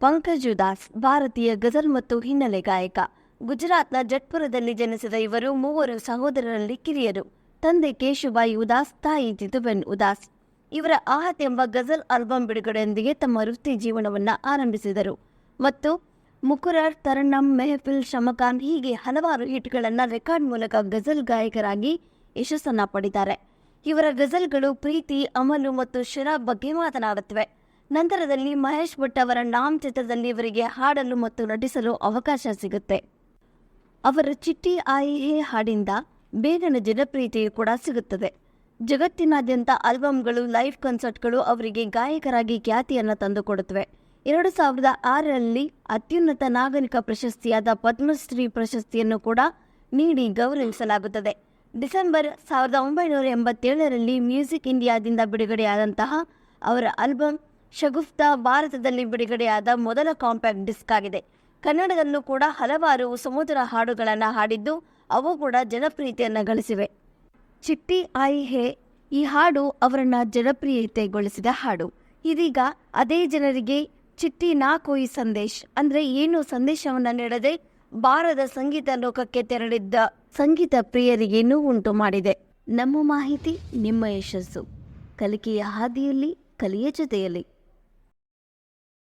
ಪಂಕಜ್ ಉದಾಸ್ ಭಾರತೀಯ ಗಜಲ್ ಮತ್ತು ಹಿನ್ನೆಲೆ ಗಾಯಕ. ಗುಜರಾತ್ನ ಜಟ್ಪುರದಲ್ಲಿ ಜನಿಸಿದ ಇವರು ಮೂವರು ಸಹೋದರರಲ್ಲಿ ಕಿರಿಯರು. ತಂದೆ ಕೇಶುಬಾಯಿ ಉದಾಸ್, ತಾಯಿ ಜಿತುಬೆನ್ ಉದಾಸ್. ಇವರ ಆಹತ್ ಎಂಬ ಗಜಲ್ ಆಲ್ಬಮ್ ಬಿಡುಗಡೆಯೊಂದಿಗೆ ತಮ್ಮ ವೃತ್ತಿ ಜೀವನವನ್ನು ಆರಂಭಿಸಿದರು. ಮತ್ತು ಮುಕುರರ್, ತರಣಂ, ಮೆಹಫಿಲ್, ಶಮಕಾನ್ ಹೀಗೆ ಹಲವಾರು ಹಿಟ್ಗಳನ್ನು ರೆಕಾರ್ಡ್ ಮೂಲಕ ಗಜಲ್ ಗಾಯಕರಾಗಿ ಯಶಸ್ಸನ್ನು ಪಡೆದಿದ್ದಾರೆ ಇವರ ಗಜಲ್ಗಳು ಪ್ರೀತಿ, ಅಮಲು ಮತ್ತು ಶರಾಬ್ ಬಗ್ಗೆ ಮಾತನಾಡುತ್ತವೆ. ನಂತರದಲ್ಲಿ ಮಹೇಶ್ ಭಟ್ ಅವರ ನಾಮ್ ಚಿತ್ರದಲ್ಲಿ ಇವರಿಗೆ ಹಾಡಲು ಮತ್ತು ನಟಿಸಲು ಅವಕಾಶ ಸಿಗುತ್ತೆ. ಅವರ ಚಿಟ್ಟಿ ಆಯಿ ಹೇ ಹಾಡಿಂದ ಬೇಗನೆ ಜನಪ್ರಿಯತೆಯು ಕೂಡ ಸಿಗುತ್ತದೆ. ಜಗತ್ತಿನಾದ್ಯಂತ ಆಲ್ಬಮ್ಗಳು ಲೈವ್ ಕನ್ಸರ್ಟ್ಗಳು ಅವರಿಗೆ ಗಾಯಕರಾಗಿ ಖ್ಯಾತಿಯನ್ನು ತಂದುಕೊಡುತ್ತವೆ. ಎರಡು ಸಾವಿರದ ಆರರಲ್ಲಿ ಅತ್ಯುನ್ನತ ನಾಗರಿಕ ಪ್ರಶಸ್ತಿಯಾದ ಪದ್ಮಶ್ರೀ ಪ್ರಶಸ್ತಿಯನ್ನು ಕೂಡ ನೀಡಿ ಗೌರವಿಸಲಾಗುತ್ತದೆ. ಡಿಸೆಂಬರ್ ಸಾವಿರದ ಒಂಬೈನೂರ ಎಂಬತ್ತೇಳರಲ್ಲಿ ಮ್ಯೂಸಿಕ್ ಇಂಡಿಯಾದಿಂದ ಬಿಡುಗಡೆಯಾದಂತಹ ಅವರ ಆಲ್ಬಮ್ ಶಗುಫ್ತಾ ಭಾರತದಲ್ಲಿ ಬಿಡುಗಡೆಯಾದ ಮೊದಲ ಕಾಂಪ್ಯಾಕ್ಟ್ ಡಿಸ್ಕ್ ಆಗಿದೆ. ಕನ್ನಡದಲ್ಲೂ ಕೂಡ ಹಲವಾರು ಸಮುದ್ರ ಹಾಡುಗಳನ್ನು ಹಾಡಿದ್ದು ಅವು ಕೂಡ ಜನಪ್ರಿಯತೆಯನ್ನು ಗಳಿಸಿವೆ. ಚಿಟ್ಟಿ ಆಯಿ ಹೇ ಈ ಹಾಡು ಅವರನ್ನು ಜನಪ್ರಿಯತೆಗೊಳಿಸಿದ ಹಾಡು. ಇದೀಗ ಅದೇ ಜನರಿಗೆ ಚಿಟ್ಟಿ ನಾ ಕೋಯಿ ಸಂದೇಶ್ ಅಂದರೆ ಏನು ಸಂದೇಶವನ್ನು ನೀಡದೆ ಬಾರದ ಸಂಗೀತ ಲೋಕಕ್ಕೆ ತೆರಳಿದ್ದ ಸಂಗೀತ ಪ್ರಿಯರಿಗೆ ಉಂಟು ಮಾಡಿದೆ. ನಮ್ಮ ಮಾಹಿತಿ ನಿಮ್ಮ ಯಶಸ್ಸು. ಕಲಿಕೆಯ ಹಾದಿಯಲ್ಲಿ, ಕಲಿಯ ಜೊತೆಯಲ್ಲಿ.